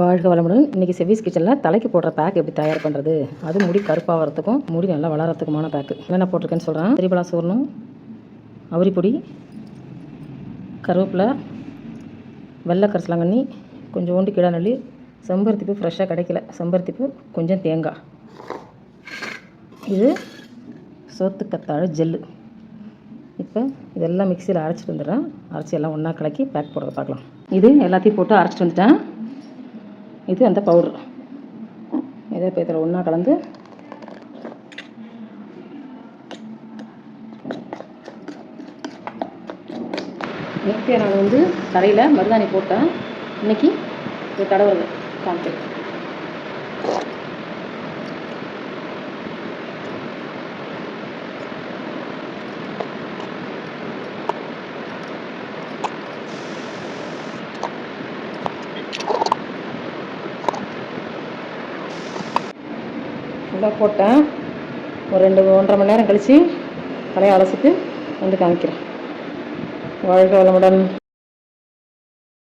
வாழ்க வளமுடன். இன்றைக்கி செவிஸ் கிச்சனில் தலைக்கு போடுற பேக் எப்படி தயார் பண்ணுறது அது முடி கருப்பாகிறதுக்கும் முடி நல்லா வளரத்துக்குமான பேக்கு என்னென்ன போட்டிருக்கேன்னு சொல்கிறேன் திரிபலா சூர்ணம் அவரிப்பொடி கருவேப்பிலை வெள்ளை கரிசலாங்கண்ணி கொஞ்சோண்டு கிடாநெல்லி செம்பருத்திப்பூ ஃப்ரெஷ்ஷாக கிடைக்கல. செம்பருத்திப்பூ கொஞ்சம் தேங்காய். இது சோத்துக்கத்தாழ ஜெல்லு. இப்போ இதெல்லாம் மிக்சியில் அரைச்சிட்டு வந்துடுறேன். அரைச்சி எல்லாம் ஒன்றா கலக்கி பேக் போடுறத பார்க்கலாம். இது எல்லாத்தையும் போட்டு அரைச்சிட்டு வந்துட்டேன். இது அந்த பவுடர் இதை இப்போ இதில் ஒன்றா கலந்து. நேற்று நான் வந்து தரையில் மருதாணி போட்டேன். இன்னைக்கு இது கடவுள் காமிக்கிறேன். நல்லா போட்டேன். ஒரு ரெண்டு ஒன்றரை மணி நேரம் கழித்து தலையை அலசிட்டு வந்து காமிக்கிறேன். வாழ்க வளமுடன்.